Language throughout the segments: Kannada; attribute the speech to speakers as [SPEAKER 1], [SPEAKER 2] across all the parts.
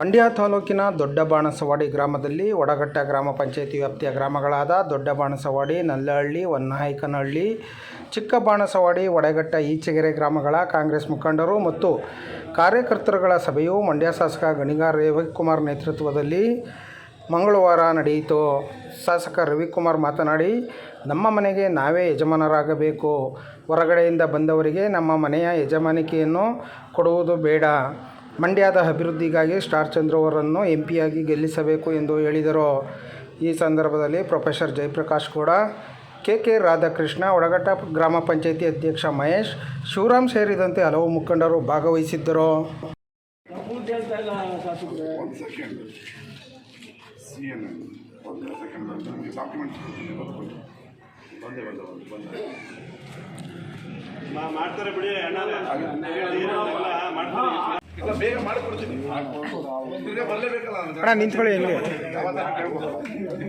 [SPEAKER 1] ಮಂಡ್ಯ ತಾಲೂಕಿನ ದೊಡ್ಡ ಬಾಣಸವಾಡಿ ಗ್ರಾಮದಲ್ಲಿ ಒಡಗಟ್ಟ ಗ್ರಾಮ ಪಂಚಾಯಿತಿ ವ್ಯಾಪ್ತಿಯ ಗ್ರಾಮಗಳಾದ ದೊಡ್ಡ ಬಾಣಸವಾಡಿ ನಲ್ಲಹಳ್ಳಿ, ಹೊನ್ನಾಯಕನಹಳ್ಳಿ ಚಿಕ್ಕ ಬಾಣಸವಾಡಿ ಒಡಗಟ್ಟ ಈಚೆಗೆರೆ ಗ್ರಾಮಗಳ ಕಾಂಗ್ರೆಸ್ ಮುಖಂಡರು ಮತ್ತು ಕಾರ್ಯಕರ್ತರುಗಳ ಸಭೆಯು ಮಂಡ್ಯ ಶಾಸಕ ಗಣಿಗಾರ್ ರವಿಕುಮಾರ್ ನೇತೃತ್ವದಲ್ಲಿ ಮಂಗಳವಾರ ನಡೆಯಿತು. ಶಾಸಕ ರವಿಕುಮಾರ್ ಮಾತನಾಡಿ, ನಮ್ಮ ಮನೆಗೆ ನಾವೇ ಯಜಮಾನರಾಗಬೇಕು. ಹೊರಗಡೆಯಿಂದ ಬಂದವರಿಗೆ ನಮ್ಮ ಮನೆಯ ಯಜಮಾನಿಕೆಯನ್ನು ಕೊಡುವುದು ಬೇಡ. ಮಂಡ್ಯದ ಅಭಿವೃದ್ಧಿಗಾಗಿ ಸ್ಟಾರ್ ಚಂದ್ರ ಅವರನ್ನು ಎಂ ಪಿಯಾಗಿ ಗೆಲ್ಲಿಸಬೇಕು ಎಂದು ಹೇಳಿದರು. ಈ ಸಂದರ್ಭದಲ್ಲಿ ಪ್ರೊಫೆಸರ್ ಜಯಪ್ರಕಾಶ್ ಕೂಡ ಕೆ ಕೆ ರಾಧಾಕೃಷ್ಣ ಒಡಗಟ್ಟ ಗ್ರಾಮ ಪಂಚಾಯಿತಿ ಅಧ್ಯಕ್ಷ ಮಹೇಶ್ ಶಿವರಾಮ್ ಸೇರಿದಂತೆ ಹಲವು ಮುಖಂಡರು ಭಾಗವಹಿಸಿದ್ದರು.
[SPEAKER 2] ಮಾಡ್ತಾರೆ ಬಿಡಿ
[SPEAKER 3] ಇಲ್ಲ ಬೇಗ ಮಾಡಿಕೊಡ್ತೀನಿ. ತಿರ್ಗಾ ಬರಲೇಬೇಕಲ್ಲ ನನಗೆ
[SPEAKER 1] ಅಣ್ಣ ನಿಂತ್ಕೊಳ್ಳಿ
[SPEAKER 3] ಇಲ್ಲಿ.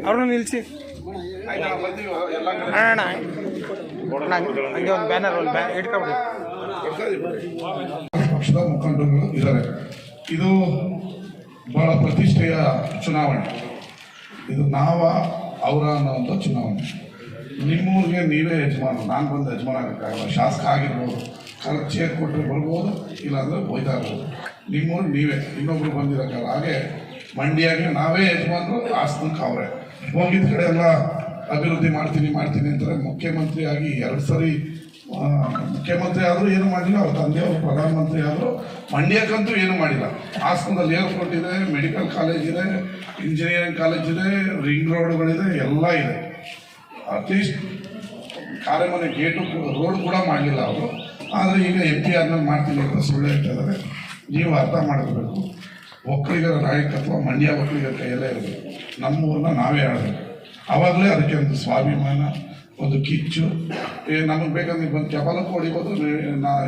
[SPEAKER 1] ಅವ್ರನ್ನ ನಿಲ್ಲಿಸಿ
[SPEAKER 3] ಆಯ್ತಾ ಬಂದೀವಿ ಎಲ್ಲ ಕಡೆ.
[SPEAKER 1] ಅಣ್ಣ ಅಣ್ಣ ಹಂಗೆ ಒಂದು ಬ್ಯಾನರ್ ಒಂದು ಬ್ಯಾನ್ ಇಟ್ಕೊಬಿಡಿ.
[SPEAKER 3] ಪಕ್ಷದ ಮುಖಂಡರುಗಳು ಇದ್ದಾರೆ. ಇದು ಬಹಳ ಪ್ರತಿಷ್ಠೆಯ ಚುನಾವಣೆ. ಇದು ನಾವ ಅವರ ಅನ್ನೋಂಥ ಚುನಾವಣೆ. ನಿಮ್ಮೂರಿಗೆ ನೀವೇ ಯಜಮಾನ ನಾನು ಬಂದು ಯಜಮಾನ ಆಗೋಕ್ಕಾಗಲ್ಲ ಶಾಸಕ ಆಗಿರ್ಬೋದು. ಕಾಲ ಚೇರ್ ಕೊಟ್ಟರೆ ಬರ್ಬೋದು, ಇಲ್ಲಾಂದರೆ ಹೋಯ್ತಾ ನಿಮ್ಮೂರು ನೀವೇ, ಇನ್ನೊಬ್ರು ಬಂದಿರೋಕ್ಕಲ್ಲ. ಹಾಗೆ ಮಂಡ್ಯಾಗೆ ನಾವೇ ಯಜಮಾನರು, ಹಾಸನಕ್ಕೆ ಅವರೇ. ಹೋಗಿದ್ದ ಕಡೆ ಎಲ್ಲ ಅಭಿವೃದ್ಧಿ ಮಾಡ್ತೀನಿ ಮಾಡ್ತೀನಿ ಅಂತಾರೆ. ಮುಖ್ಯಮಂತ್ರಿಯಾಗಿ ಎರಡು ಸರಿ ಮುಖ್ಯಮಂತ್ರಿ ಆದರೂ ಏನು ಮಾಡಿಲ್ಲ, ಅವ್ರ ತಂದೆಯವರು ಪ್ರಧಾನಮಂತ್ರಿ ಆದರೂ ಮಂಡ್ಯಕ್ಕಂತೂ ಏನು ಮಾಡಿಲ್ಲ. ಹಾಸನದಲ್ಲಿ ಏರ್ಪೋರ್ಟ್ ಇದೆ ಮೆಡಿಕಲ್ ಕಾಲೇಜ್ ಇದೆ ಇಂಜಿನಿಯರಿಂಗ್ ಕಾಲೇಜ್ ಇದೆ ರಿಂಗ್ ರೋಡ್ಗಳಿದೆ ಎಲ್ಲ ಇದೆ. ಅಟ್ಲೀಸ್ಟ್ ಕಾರ್ಯಮನೆ ಗೇಟು ರೋಡ್ ಕೂಡ ಮಾಡಲಿಲ್ಲ ಅವರು. ಆದರೆ ಈಗ ಎಂ ಪಿ ಆದ್ಮೇಲೆ ಮಾಡ್ತೀನಿ ಅಂತ ಸುಳ್ಳು ಹೇಳ್ತಾ ಇದ್ದಾರೆ ನೀವು ಅರ್ಥ ಮಾಡಿಸ್ಬೇಕು ಒಕ್ಕಲಿಗರ ನಾಯಕತ್ವ ಮಂಡ್ಯ ಒಕ್ಕಲಿಗರ ಕೈಯಲ್ಲೇ ಇರಬೇಕು ನಮ್ಮೂರನ್ನ ನಾವೇ ಆಡಬೇಕು ಆವಾಗಲೇ ಅದಕ್ಕೆ ಒಂದು ಸ್ವಾಭಿಮಾನ, ಒಂದು ಕಿಚ್ಚು. ಏ, ನಮಗೆ ಬೇಕಂದ್ರೆ ಬಂದು ಕೆಬಲಕ್ಕೂ ಹೊಡಿಬೋದು ನೀ-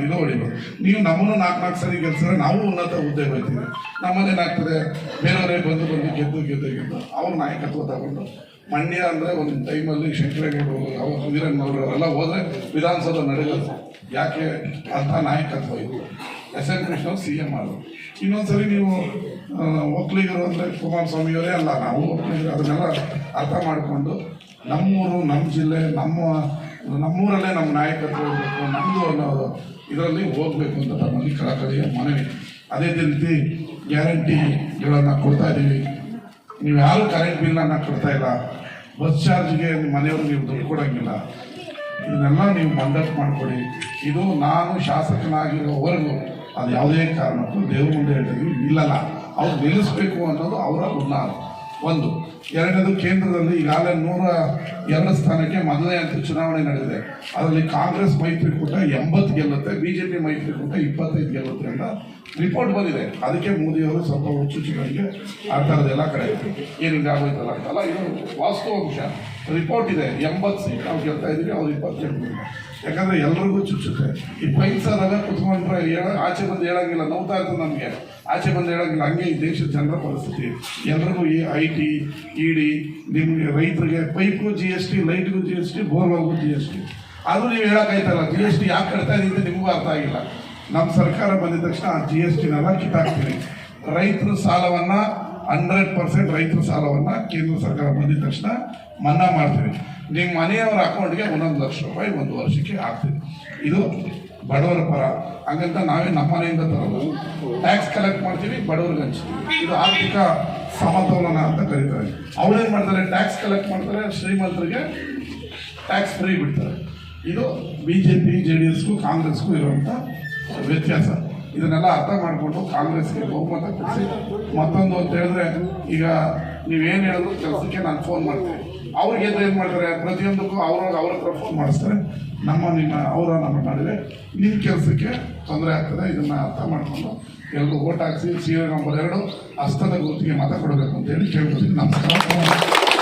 [SPEAKER 3] ಇದು ಹೊಡಿಬೋದು. ನೀವು ನಮ್ಮನ್ನು ನಾಲ್ಕು ನಾಲ್ಕು ಸರಿ ಗೆಲ್ಸಿದ್ರೆ ನಾವು ಉನ್ನತ ಹುದ್ದೆ ಹೋಗ್ತೀವಿ ನಮ್ಮದೇನಾಗ್ತದೆ ಬೇರೆಯವರೇ ಬಂದು ಬಂದು ಗೆದ್ದು ಗೆದ್ದು ಗೆದ್ದು. ಅವ್ರ ನಾಯಕತ್ವ ತಗೊಂಡು ಮಂಡ್ಯ ಅಂದರೆ ಒಂದು ಟೈಮಲ್ಲಿ ಶಂಕರೇಗೌಡರು ವೀರಣ್ಣವರು ಅವರೆಲ್ಲ ಹೋದರೆ ವಿಧಾನಸೌಧ ನಡೆಯೋದು ಯಾಕೆ? ಅಂಥ ನಾಯಕತ್ವ ಇದು. S N Krishna C M ಆದರು. ಇನ್ನೊಂದ್ಸರಿ ನೀವು ಒಕ್ಕಲಿಗರು ಅಂದರೆ ಕುಮಾರಸ್ವಾಮಿಯವರೇ ಅಲ್ಲ, ನಾವು ಒಕ್ಕಲಿಗರು, ಅದನ್ನೆಲ್ಲ ಅರ್ಥ ಮಾಡಿಕೊಂಡು ನಮ್ಮೂರು ನಮ್ಮ ಜಿಲ್ಲೆ, ನಮ್ಮ, ನಮ್ಮೂರಲ್ಲೇ ನಮ್ಮ ನಾಯಕತ್ವ ಇರಬೇಕು ನಮ್ಮದು ಅನ್ನೋದು ಇದರಲ್ಲಿ ಹೋಗಬೇಕು ಅಂತ ನಮ್ಮಲ್ಲಿ ಕಳಕಳಿಯ ಮನವಿ. ಅದೇ ರೀತಿ ಗ್ಯಾರಂಟಿಗಳನ್ನು ಕೊಡ್ತಾ ಇದ್ದೀವಿ. ನೀವು ಯಾರು ಕರೆಂಟ್ ಬಿಲ್ಲನ್ನು ಕೊಡ್ತಾ ಇಲ್ಲ? ಬಸ್ ಚಾರ್ಜ್ಗೆ ನಿಮ್ಮ ಮನೆಯವರು ನೀವು ದುಡ್ಡು ಕೊಡೋಂಗಿಲ್ಲ. ಇದನ್ನೆಲ್ಲ ನೀವು ಮಂಡಟ್ ಮಾಡಿಕೊಡಿ. ಇದು ನಾನು ಶಾಸಕನಾಗಿರೋವರೆಗೂ ಅದು ಯಾವುದೇ ಕಾರಣಕ್ಕೂ ದೇವ್ರ ಮುಂದೆ ಹೇಳಿದ್ರು ನಿಲ್ಲಲ್ಲ. ಅವ್ರು ನಿಲ್ಲಿಸ್ಬೇಕು ಅನ್ನೋದು ಅವರ ಹುನ್ನಾರ. ಒಂದು. ಎರಡನೇದು, ಕೇಂದ್ರದಲ್ಲಿ ಈಗಾಗಲೇ ನೂರ ಎರಡು ಸ್ಥಾನಕ್ಕೆ ಮೊದಲನೇ ಅಂತ ಚುನಾವಣೆ ನಡೆದಿದೆ. ಅದರಲ್ಲಿ ಕಾಂಗ್ರೆಸ್ ಮೈತ್ರಿಕೂಟ ಎಂಬತ್ತು ಗೆಲ್ಲುತ್ತೆ ಬಿ ಜೆ ಪಿ ಮೈತ್ರಿಕೂಟ ಇಪ್ಪತ್ತೈದು ಗೆಲ್ಲುತ್ತೆ ಅಂತ ರಿಪೋರ್ಟ್ ಬಂದಿದೆ. ಅದಕ್ಕೆ ಮೋದಿಯವರು ಸ್ವಲ್ಪ ಹುಚ್ಚುಚ್ಚುಗಳಿಗೆ ಆ ಥರದ್ದೆಲ್ಲ ಕಡೆ ಏನು ಆಗೋಯ್ತಲ್ಲ ಅಂತಲ್ಲ ಇದು ವಾಸ್ತವಾಂಶ. ರಿಪೋರ್ಟ್ ಇದೆ. ಎಂಬತ್ತು ಸೀಟ್ ನಾವು ಗೆಲ್ತಾ ಇದ್ದೀವಿ, ಅವ್ರು ಇಪ್ಪತ್ತು ಯಾಕಂದರೆ ಎಲ್ರಿಗೂ ಚುಚ್ಚುತ್ತೆ. ಈ ಪೈಸಾದಾಗ ಕುತ್ಕೊಂಡ್ರೆ ಹೇಳ ಆಚೆ ಬಂದು ಹೇಳಂಗಿಲ್ಲ, ನೋವ್ತಾ ಇರ್ತದೆ ನಮಗೆ. ಆಚೆ ಬಂದು ಹೇಳಂಗಿಲ್ಲ, ಹಂಗೆ ಈ ದೇಶದ ಜನರ ಪರಿಸ್ಥಿತಿ. ಎಲ್ರಿಗೂ ಈ ಐ ಟಿ ಇ ಡಿ ನಿಮಗೆ ರೈತರಿಗೆ ಪೈಪ್ಗೂ ಜಿ ಎಸ್ ಟಿ ಲೈಟ್ಗೂ ಜಿ ಎಸ್ ಟಿ ಬೋರ್ವಾಗೂ ಜಿ ಎಸ್ ಟಿ ಆದರೂ ನೀವು ಹೇಳೋಕ್ಕಾಯ್ತಲ್ಲ ಜಿ ಎಸ್ ಟಿ ಯಾಕೆ ಕಟ್ತಾ ಇದೆ ನಿಮಗೂ ಅರ್ಥ ಆಗಿಲ್ಲ. ನಮ್ಮ ಸರ್ಕಾರ ಬಂದಿದ ತಕ್ಷಣ ಆ ಜಿ ಎಸ್ ಟಿನೆಲ್ಲ ಕಿತ್ತಾಕ್ತೀನಿ ರೈತರ ಸಾಲವನ್ನು ಹಂಡ್ರೆಡ್ ಪರ್ಸೆಂಟ್ ರೈತರ ಸಾಲವನ್ನು ಕೇಂದ್ರ ಸರ್ಕಾರ ಬಂದಿದ ತಕ್ಷಣ ಮನ್ನಾ ಮಾಡ್ತೀವಿ. ನಿಮ್ಮ ಮನೆಯವರ ಅಕೌಂಟ್ಗೆ ಒಂದೊಂದು ಲಕ್ಷ ರೂಪಾಯಿ ಒಂದು ವರ್ಷಕ್ಕೆ ಹಾಕ್ತೀವಿ. ಇದು ಬಡವರ ಪರ. ಹಾಗಂತ ನಾವೇ ನಮ್ಮ ಮನೆಯಿಂದ ತರೋದು. ಟ್ಯಾಕ್ಸ್ ಕಲೆಕ್ಟ್ ಮಾಡ್ತೀವಿ, ಬಡವ್ರಿಗೆ ಹಂಚ್ತೀವಿ. ಇದು ಆರ್ಥಿಕ ಸಮತೋಲನ ಅಂತ ಕರೀತಾರೆ. ಅವ್ರೇನು ಮಾಡ್ತಾರೆ? ಟ್ಯಾಕ್ಸ್ ಕಲೆಕ್ಟ್ ಮಾಡ್ತಾರೆ, ಶ್ರೀಮಂತರಿಗೆ ಟ್ಯಾಕ್ಸ್ ಫ್ರೀ ಬಿಡ್ತಾರೆ. ಇದು B J P J D ಎಸ್ಗೂ ಕಾಂಗ್ರೆಸ್ಗೂ ಇರುವಂಥ ವ್ಯತ್ಯಾಸ. ಇದನ್ನೆಲ್ಲ ಅರ್ಥ ಮಾಡಿಕೊಂಡು ಕಾಂಗ್ರೆಸ್ಗೆ ಬಹುಮತ ಕೊಡಿಸಿ. ಮತ್ತೊಂದು ಅಂತ ಹೇಳಿದ್ರೆ, ಈಗ ನೀವೇನು ಹೇಳಿದ್ರು ಕೆಲಸಕ್ಕೆ ನಾನು ಫೋನ್ ಮಾಡ್ತೀನಿ. ಅವ್ರಿಗೆ ಏನು ಮಾಡ್ತಾರೆ? ಪ್ರತಿಯೊಂದಕ್ಕೂ ಅವ್ರವ್ರ ಅವ್ರ ಹತ್ರ ಫೋನ್ ಮಾಡಿಸ್ತಾರೆ. ನಮ್ಮ, ನಿಮ್ಮ, ಅವರ ನಮ್ಮ ನಡುವೆ ನಿಮ್ಮ ಕೆಲಸಕ್ಕೆ ತೊಂದರೆ ಆಗ್ತದೆ. ಇದನ್ನು ಅರ್ಥ ಮಾಡಿಕೊಂಡು ಎಲ್ಲರೂ ಓಟ್ ಹಾಕ್ಸಿ ಸೀರೆ ನಂಬರ್ ಎರಡು, ಹಸ್ತದ ಗುರುತಿಗೆ ಮತ ಕೊಡಬೇಕು ಅಂತ ಹೇಳಿ ಕೇಳ್ಕೊತೀನಿ. ನಮಸ್ಕಾರ.